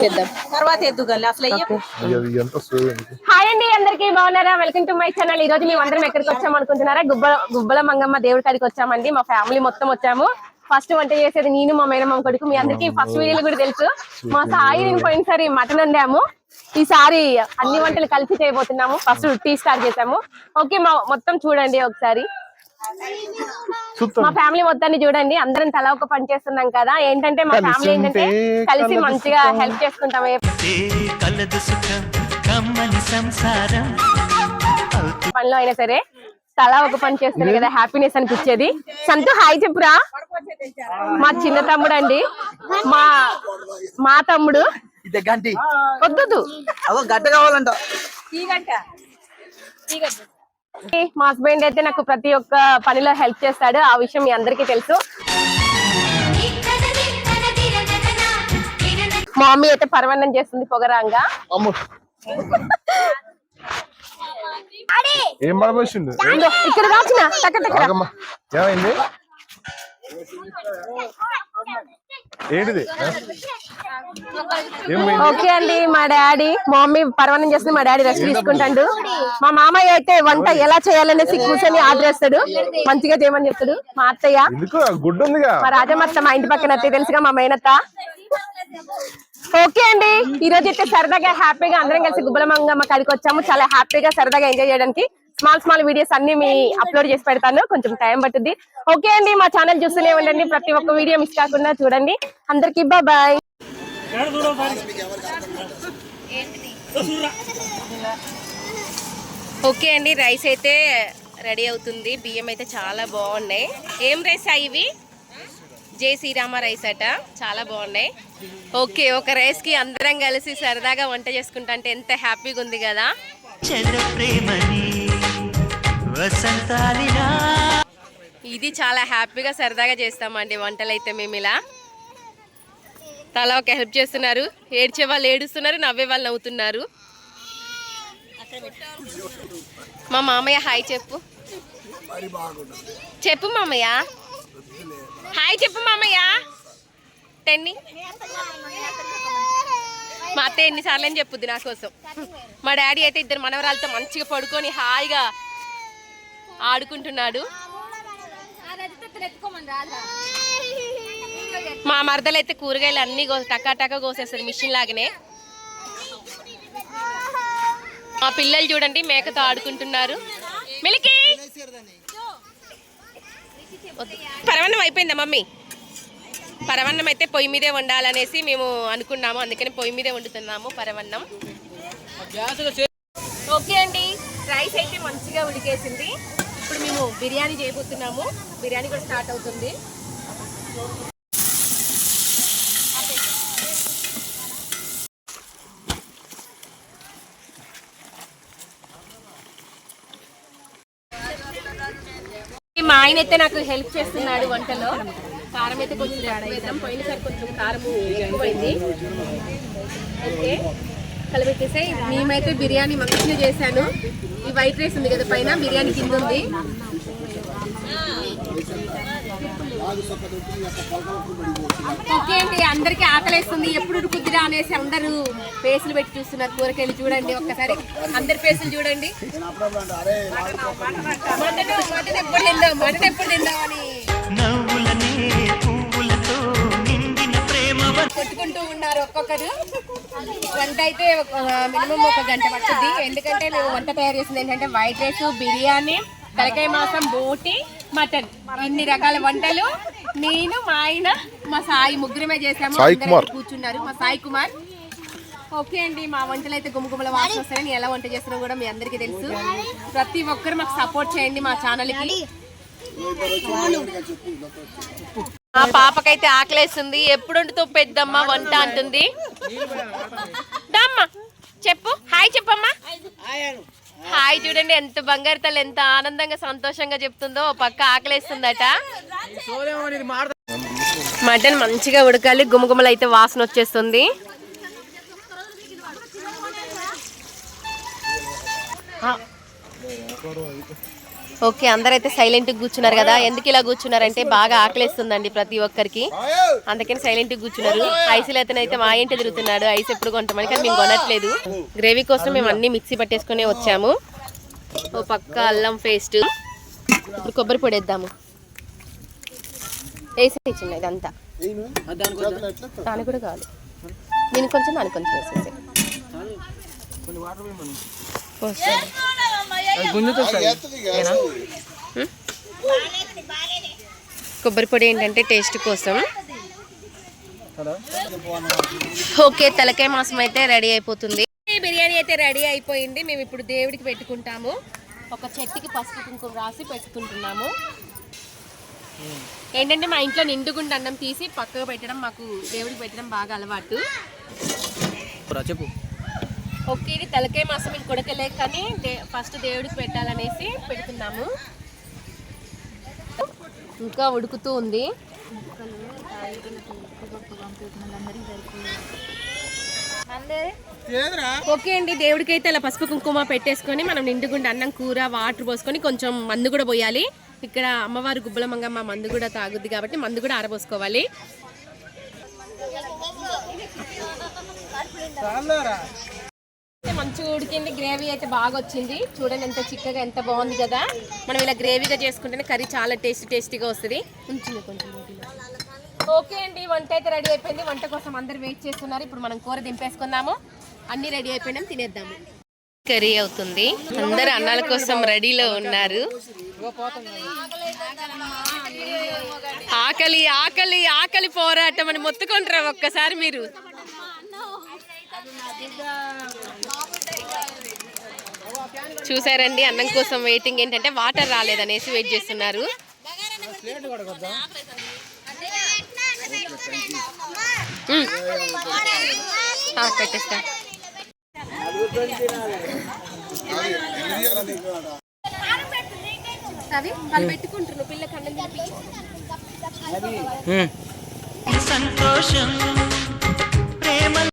తర్వాత హాయ్ అండి అందరికి బాగున్నారా? వెల్కమ్ టు మై ఛానల్ ఈ రోజు మేము అందరం ఎక్కడికి వచ్చాం అనుకుంటున్నారా? గుబ్బ గుబ్బల మంగమ్మ దేవుడి కాడికి వచ్చామండి. మా ఫ్యామిలీ మొత్తం వచ్చాము. ఫస్ట్ వంట చేసేది నేను మా మేనమ్మ కొడుకు. మీ అందరికి ఫస్ట్ వీడియోలు కూడా తెలుసు. మా సాయి నేను పోయినసారి మటన్ వండాము. ఈసారి అన్ని వంటలు కలిసి చేయబోతున్నాము. ఫస్ట్ టీ స్టార్ట్ చేసాము ఓకే మా మొత్తం చూడండి ఒకసారి. మా ఫ్యామిలీ మొత్తాన్ని చూడండి. అందరం తల ఒక పని చేస్తున్నాం కదా. ఏంటంటే మా ఫ్యామిలీ ఏంటంటే కలిసి మంచిగా హెల్ప్ చేసుకుంటాం. పనిలో అయినా సరే తలా ఒక పని చేస్తుంది కదా హ్యాపీనెస్ అనిపించేది. సంతు హాయ్ చెప్పురా. మా చిన్న తమ్ముడు అండి. మా మా తమ్ముడు. గంటి. వద్దు తీగంట మా హస్బెండ్ అయితే నాకు ప్రతి ఒక్క పనిలో హెల్ప్ చేస్తాడు. ఆ విషయం మీ అందరికీ తెలుసు. మా మమ్మీ అయితే పరమాన్నం చేస్తుంది పొగరాంగా. అమ్మ. ఏం పడబోసిండు ఇక్కడ ఆగమ్మా. ఏమైంది? ఏంటిది? ఓకే అండి మా డాడీ మా మమ్మీ పరమాన్నం చేస్తుంది మా డాడీ రెస్ట్ తీసుకుంటాడు. మా మామయ్య అయితే వంట ఎలా చేయాలనేసి కూర్చొని ఆర్డర్ చేస్తాడు మంచిగా చేయమని చెప్తాడు. మా అత్తయ్య ఉందిగా. మా రాజమత్త మా ఇంటి పక్కన అత్తయ్య తెలుసుగా మా మేనత్త? ఓకే అండి ఈ రోజు అయితే సరదాగా హ్యాపీగా అందరం కలిసి గుబ్బలమంగమ్మ కాడికి వచ్చాము. చాలా హ్యాపీగా సరదాగా ఎంజాయ్ చేయడానికి. స్మాల్ స్మాల్ వీడియోస్ అన్ని మీ అప్లోడ్ చేసి పెడతాను. కొంచెం టైం పట్టుద్ది. ఓకే అండి మా ఛానల్ చూస్తూనే ఉండండి. ప్రతి ఒక్క వీడియో మిస్ కాకుండా చూడండి. అందరికి బాయ్ ఓకే అండి రైస్ అయితే రెడీ అవుతుంది. బియ్యం అయితే చాలా బాగున్నాయి. ఏం రైస్ ఇవి? జై శ్రీరామ రైస్ అట. చాలా బాగున్నాయి. ఓకే ఒక రైస్కి అందరం కలిసి సరదాగా వంట చేసుకుంటా అంటే ఎంత హ్యాపీగా ఉంది కదా. ప్రేమని వసంతాలినా ఇది చాలా హ్యాపీగా సరదాగా చేస్తామండి వంటలు అయితే మేము ఇలా. తల ఒక హెల్ప్ చేస్తున్నారు. ఏడ్చే వాళ్ళు ఏడుస్తున్నారు నవ్వే వాళ్ళు నవ్వుతున్నారు. మా మామయ్య హాయ్ చెప్పు. చెప్పు మామయ్య. హాయ్ చెప్పు మామయ్య. టెన్ని మా అత్త ఎన్నిసార్లు అని చెప్పుద్ది నా కోసం. మా డాడీ అయితే ఇద్దరు మనవరాలతో మంచిగా పడుకొని హాయిగా ఆడుకుంటున్నాడు. మా మరదలు అయితే కూరగాయలు అన్ని కో టకా టకా కోసేస్తుంది మిషన్ లాగానే. మా పిల్లలు చూడండి మేకతో ఆడుకుంటున్నారు. మిలికి. పరవన్నం అయిపోయిందా మమ్మీ? పరవన్నం అయితే పొయ్యి మీదే వండాలనేసి మేము అనుకున్నాము. అందుకని పొయ్యి మీదే వండుతున్నాము పరవన్నం. ఓకే అండి. రైస్ అయితే మంచిగా ఉడికేసింది. ఇప్పుడు మేము బిర్యానీ చేయబోతున్నాము. బిర్యానీ కూడా స్టార్ట్ అవుతుంది. మా ఆయన అయితే నాకు హెల్ప్ చేస్తున్నాడు వంటలో. కారం అయితే కొంచెం వేద్దాం. పోయినసారి కొంచెం కారం ఎక్కువైంది. ఓకే. కలబెట్టేసాయి. మేమైతే బిర్యానీ మంచిగా చేశాను. ఈ వైట్ రైస్ ఉంది కదా పైన బిర్యానీ కింద ఉంది. ఓకే అండి అందరికి ఆకలేస్తుంది. ఎప్పుడు ఉడుకుద్దిరా అనేసి అందరూ ఫేసులు పెట్టి చూస్తున్నారు. కూరకెళ్ళి చూడండి ఒక్కసారి. అందరి ఫేసులు చూడండి. మటన్ మటన్ ఎప్పుడు తిందాం మటన్ ఎప్పుడు తిందాం అని కొట్టుకుంటూ ఉన్నారు ఒక్కొక్కరు. వంట అయితే మినిమం ఒక గంట పడుతుంది. ఎందుకంటే మేము వంట తయారు చేసింది ఏంటంటే వైట్ రైస్ బిర్యానీ తలకాయ మాసం బోటి మటన్. ఇన్ని రకాల వంటలు నేను మా ఆయన మా సాయి ముగ్గురమే చేసాము సాయి అందరూ కుమార్. కూర్చున్నారు. మా సాయి కుమార్. ఓకే అండి మా వంటలు అయితే గుమ్మగుమ్మల వాసన వస్తాయని ఎలా వంట చేస్తున్నా కూడా మీ అందరికీ తెలుసు. ప్రతి ఒక్కరు మాకు సపోర్ట్ చేయండి మా ఛానల్కి మా పాపకైతే ఆకలేస్తుంది. ఎప్పుడు వండుతో పెద్దమ్మ? వంట అంటుంది. దమ్మ చెప్పు. హాయ్ చెప్పమ్మా. హాయ్ చూడండి ఎంత బంగారు తల్లి ఎంత ఆనందంగా సంతోషంగా చెప్తుందో. ఓ పక్క ఆకలేస్తుందట. మటన్ మంచిగా ఉడకాలి. గుమగుమలు అయితే వాసన వచ్చేస్తుంది. ఓకే అందరైతే సైలెంట్ కూర్చున్నారు కదా. ఎందుకు ఇలా కూర్చున్నారంటే బాగా ఆకలిస్తుందండి ప్రతి ఒక్కరికి. అందుకని సైలెంట్ కూర్చున్నారు. ఐసులు అయితే మా ఇంటి తిరుగుతున్నాడు. ఐస్ ఎప్పుడు కొంటామని కానీ మేము కొనట్లేదు. గ్రేవీ కోసం మేము అన్ని మిక్సీ పట్టేసుకునే వచ్చాము. ఓ పక్క అల్లం పేస్ట్. ఇప్పుడు కొబ్బరి పొడి వేద్దాము. వేసి ఇచ్చింది ఇదంతా. దాని కూడా కావాలి. దీనికి కొంచెం దానికి కొంచెం కొబ్బరి పొడి ఏంటంటే టేస్ట్ కోసం. ఓకే తలకాయ మాసం అయితే రెడీ అయిపోతుంది. బిర్యానీ అయితే రెడీ అయిపోయింది. మేము ఇప్పుడు దేవుడికి పెట్టుకుంటాము. ఒక చెట్టుకి పసుపు కుంకుమ రాసి పెట్టుకుంటున్నాము. ఏంటంటే మా ఇంట్లో నిండుగుండ అన్నం తీసి పక్కకు పెట్టడం మాకు దేవుడికి పెట్టడం బాగా అలవాటు. చెప్పు. ఓకే ఇది తలకాయ మాసం ఇంక కొడకలే కానీ ఫస్ట్ దేవుడికి పెట్టాలనేసి పెడుతున్నాము. ఇంకా ఉడుకుతూ ఉంది. ఓకే అండి దేవుడికి అయితే అలా పసుపు కుంకుమ పెట్టేసుకొని మనం నిండుగుండి అన్నం కూర వాటర్ పోసుకొని కొంచెం మందు కూడా పోయాలి. ఇక్కడ అమ్మవారు గుబ్బల మంగమ్మ మందు కూడా తాగుద్ది కాబట్టి మందు కూడా ఆరబోసుకోవాలి. మంచిగా ఉడికింది గ్రేవీ అయితే బాగా వచ్చింది. చూడండి ఎంత చిక్కగా ఎంత బాగుంది కదా. మనం ఇలా గ్రేవీగా చేసుకుంటేనే కర్రీ చాలా టేస్టీ టేస్టీగా వస్తుంది. ఉంచింది కొంచెం. ఓకే అండి వంట అయితే రెడీ అయిపోయింది. వంట కోసం అందరు వెయిట్ చేస్తున్నారు. ఇప్పుడు మనం కూర దింపేసుకుందాము. అన్ని రెడీ అయిపోయినాం తినేద్దాము. కర్రీ అవుతుంది. అందరు అన్నాల కోసం రెడీలో ఉన్నారు. ఆకలి ఆకలి ఆకలి పోరాటం అని మొత్తుకుంటారా ఒక్కసారి మీరు? చూసారండి అన్నం కోసం వెయిటింగ్ ఏంటంటే వాటర్ రాలేదనేసి వెయిట్ చేస్తున్నారు. పెట్టేస్తా. అవి వాళ్ళు పెట్టుకుంటారు అన్నం తినిపించు సంతోషం